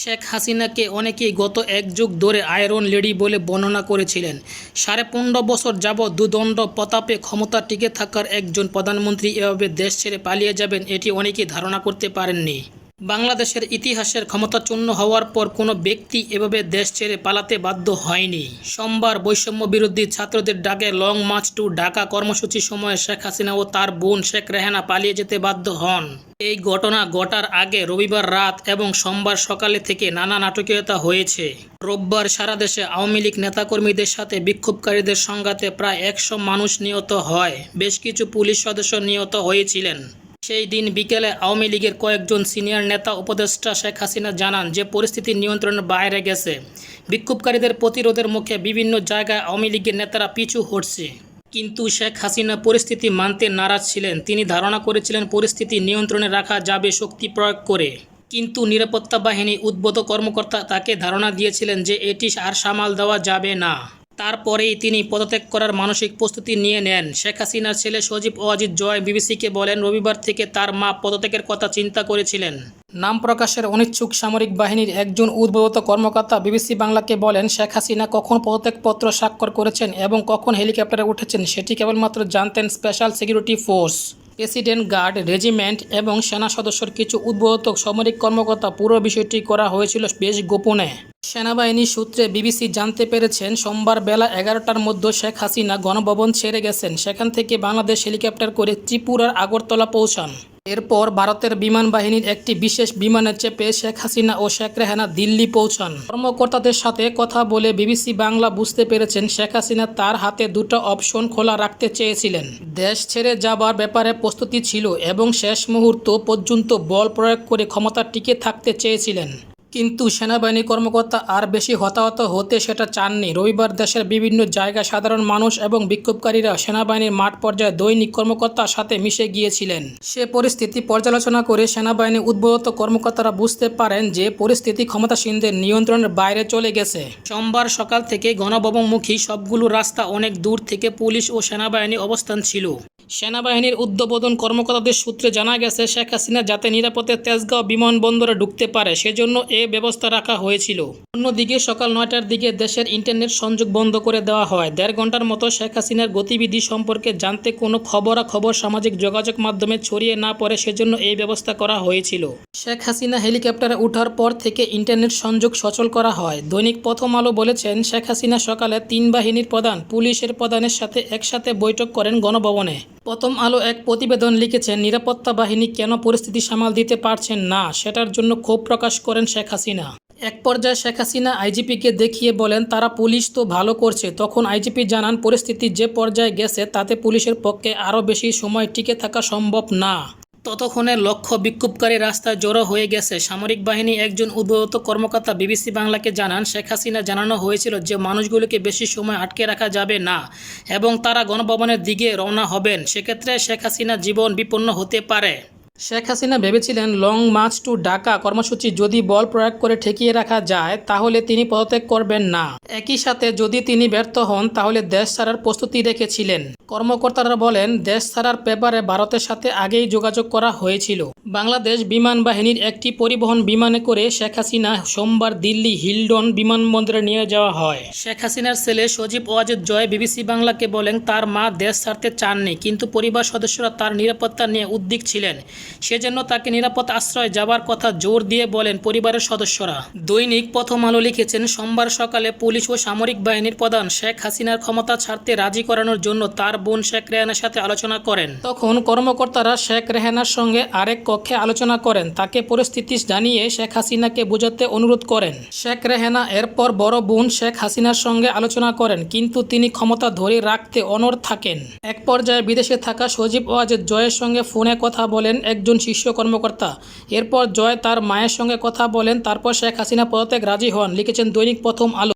শেখ হাসিনাকে অনেকেই গত এক যুগ ধরে আয়রন লেডি বলে বর্ণনা করেছিলেন। সাড়ে পনেরো বছর যাবৎ দুদণ্ড প্রতাপে ক্ষমতা টিকে থাকার একজন প্রধানমন্ত্রী এভাবে দেশ ছেড়ে পালিয়ে যাবেন, এটি অনেকেই ধারণা করতে পারেননি। বাংলাদেশের ইতিহাসের ক্ষমতাচূন্য হওয়ার পর কোনো ব্যক্তি এভাবে দেশ ছেড়ে পালাতে বাধ্য হয়নি। সোমবার বৈষম্য বিরোধী ছাত্রদের ডাকে লং মার্চ টু ঢাকা কর্মসূচির সময় শেখ হাসিনা ও তার বোন শেখ রেহানা পালিয়ে যেতে বাধ্য হন। এই ঘটনা ঘটার আগে রবিবার রাত এবং সোমবার সকালে থেকে নানা নাটকীয়তা হয়েছে। রোববার সারা দেশে আওয়ামী লীগ নেতাকর্মীদের সাথে বিক্ষোভকারীদের সংঘাতে প্রায় একশো মানুষ নিহত হয়। বেশ কিছু পুলিশ সদস্য নিহত হয়েছিলেন। সেই দিন বিকেলে আওয়ামী লীগের কয়েকজন সিনিয়র নেতা উপদেষ্টা শেখ হাসিনা জানান যে পরিস্থিতি নিয়ন্ত্রণের বাইরে গেছে। বিক্ষোভকারীদের প্রতিরোধের মুখে বিভিন্ন জায়গায় আওয়ামী লীগের নেতারা পিছু হটছে। কিন্তু শেখ হাসিনা পরিস্থিতি মানতে নারাজ ছিলেন। তিনি ধারণা করেছিলেন পরিস্থিতি নিয়ন্ত্রণে রাখা যাবে শক্তি প্রয়োগ করে। কিন্তু নিরাপত্তা বাহিনী উদ্বোধ কর্মকর্তা তাকে ধারণা দিয়েছিলেন যে এটি আর সামাল দেওয়া যাবে না। তারপরেই তিনি পদত্যাগ করার মানসিক প্রস্তুতি নিয়ে নেন। শেখ হাসিনার ছেলে সজীব ওয়াজিদ জয় বিবিসিকে বলেন, রবিবার থেকে তার মা পদত্যাগের কথা চিন্তা করেছিলেন। নাম প্রকাশের অনিচ্ছুক সামরিক বাহিনীর একজন উদ্বোধত কর্মকর্তা বিবিসি বাংলাকে বলেন, শেখ হাসিনা কখন পদত্যাগপত্র স্বাক্ষর করেছেন এবং কখন হেলিকপ্টারে উঠেছেন সেটি কেবলমাত্র জানতেন special security force. President guard, regiment এবং সেনা সদস্যর কিছু উদ্বোধক সামরিক কর্মকর্তা পুরো বিষয়টি করা হয়েছিল বেশ গোপনে। সেনাবাহিনী সূত্রে বিবিসি জানতে পেরেছেন, সোমবার বেলা এগারোটার মধ্যে শেখ হাসিনা গণভবন ছেড়ে গেছেন। সেখান থেকে বাংলাদেশ হেলিকপ্টার করে ত্রিপুরার আগরতলা পৌঁছান। এরপর ভারতের বিমান বাহিনীর একটি বিশেষ বিমানে চেপে শেখ হাসিনা ও শেখ রেহানা দিল্লি পৌঁছান। কর্মকর্তাদের সাথে কথা বলে বিবিসি বাংলা বুঝতে পেরেছেন, শেখ হাসিনা তার হাতে দুটো অপশন খোলা রাখতে চেয়েছিলেন। দেশ ছেড়ে যাবার ব্যাপারে প্রস্তুতি ছিল এবং শেষ মুহূর্ত পর্যন্ত বল প্রয়োগ করে ক্ষমতা টিকে থাকতে চেয়েছিলেন। কিন্তু সেনাবাহিনী কর্মকর্তা আর বেশি হতাহত হতে সেটা চাননি। রবিবার দেশের বিভিন্ন জায়গায় সাধারণ মানুষ এবং বিক্ষোভকারীরা সেনাবাহিনীর মাঠ পর্যায়ে দৈনিক কর্মকর্তার সাথে মিশে গিয়েছিলেন। সে পরিস্থিতি পর্যালোচনা করে সেনাবাহিনী উদ্বোধত কর্মকর্তারা বুঝতে পারেন যে পরিস্থিতি ক্ষমতাসীনদের নিয়ন্ত্রণের বাইরে চলে গেছে। সোমবার সকাল থেকে গণভবনমুখী সবগুলো রাস্তা অনেক দূর থেকে পুলিশ ও সেনাবাহিনী অবস্থান ছিল। সেনাবাহিনীর উদ্বোধন কর্মকর্তাদের সূত্রে জানা গেছে, শেখ হাসিনা যাতে নিরাপদে তেজগাঁও বিমানবন্দরে ঢুকতে পারে, সেজন্য এ ব্যবস্থা রাখা হয়েছিল। অন্যদিকে সকাল নয়টার দিকে দেশের ইন্টারনেট সংযোগ বন্ধ করে দেওয়া হয়। দেড় ঘণ্টার মতো শেখ হাসিনার গতিবিধি সম্পর্কে জানতে কোনো খবরাখবর, সামাজিক যোগাযোগ মাধ্যমে ছড়িয়ে না পড়ে, সেজন্য এই ব্যবস্থা করা হয়েছিল। শেখ হাসিনা হেলিকপ্টারে ওঠার পর থেকে ইন্টারনেট সংযোগ সচল করা হয়। দৈনিক প্রথম আলো বলেছেন, শেখ হাসিনা সকালে তিন বাহিনীর প্রধান পুলিশের প্রধানের সাথে একসাথে বৈঠক করেন গণভবনে। প্রথম আলো এক প্রতিবেদন লিখেছেন নিরাপত্তা বাহিনী কেন পরিস্থিতি সামাল দিতে পারছেন না? সেটার জন্য ক্ষোভ প্রকাশ করেন শেখ হাসিনা। এক পর্যায়ে শেখ হাসিনা আইজিপিকে দেখিয়ে বলেন, তারা পুলিশ তো ভালো করছে। তখন আইজিপি জানান, পরিস্থিতি যে পর্যায়ে গেছে, তাতে পুলিশের পক্ষে আরও বেশি সময় টিকে থাকা সম্ভব না। ততক্ষণে লক্ষ্য বিক্ষোভকারী রাস্তায় জড়ো হয়ে গেছে। সামরিক বাহিনী একজন উদ্বোধত কর্মকর্তা বিবিসি বাংলাকে জানান, শেখ হাসিনা জানানো হয়েছিল যে মানুষগুলিকে বেশি সময় আটকে রাখা যাবে না এবং তারা গণভবনের দিকে রওনা হবেন। সেক্ষেত্রে শেখ হাসিনা জীবন বিপন্ন হতে পারে। শেখ হাসিনা ভেবেছিলেন লং মার্চ টু ঢাকা কর্মসূচি যদি বল প্রয়োগ করে ঠেকিয়ে রাখা যায়, তাহলে তিনি পদত্যাগ করবেন না। একই সাথে যদি তিনি ব্যর্থ হন, তাহলে দেশ ছাড়ার প্রস্তুতি রেখেছিলেন। কর্মকর্তারা বলেন, দেশ ছাড়ার ব্যাপারে ভারতের সাথে আগেই যোগাযোগ করা হয়েছিল। বাংলাদেশ বিমান বাহিনীর একটি পরিবহন বিমানে করে শেখ হাসিনা সোমবার দিল্লি হিলডন বিমানবন্দরে নিয়ে যাওয়া হয়। শেখ হাসিনার ছেলে সজীব ওয়াজেদ জয় বিবিসি বাংলাকে বলেন, তার মা দেশ ছাড়তে চাননি, কিন্তু পরিবার সদস্যরা তার নিরাপত্তা নিয়ে উদ্বিগ ছিলেন। সেজন্য তাকে নিরাপদ আশ্রয় যাবার কথা জোর দিয়ে বলেন পরিবারের সদস্যরা। দৈনিক প্রথম আলো লিখেছেন, সোমবার সকালে পুলিশ ও সামরিক বাহিনীর প্রধান শেখ হাসিনার ক্ষমতা ছাড়তে রাজি করানোর জন্য তার বোন শেখ রেহানার সাথে আলোচনা করেন। তখন কর্মকর্তারা শেখ রেহানার সঙ্গে আরেক কক্ষে আলোচনা করেন। তাকে পরিস্থিতি জানিয়ে শেখ হাসিনাকে বোঝাতে অনুরোধ করেন। শেখ রেহানা এরপর বড় বোন শেখ হাসিনার সঙ্গে আলোচনা করেন, কিন্তু তিনি ক্ষমতা ধরে রাখতে অনড় থাকেন। এক পর্যায়ে বিদেশে থাকা সজীব ওয়াজেদ জয়ের সঙ্গে ফোনে কথা বলেন একজন শিষ্য কর্মকর্তা। এরপর জয় তার মায়ের সঙ্গে কথা বলেন, তারপর শেখ হাসিনা পদত্যাগ রাজি হন, লিখেছেন দৈনিক প্রথম আলো।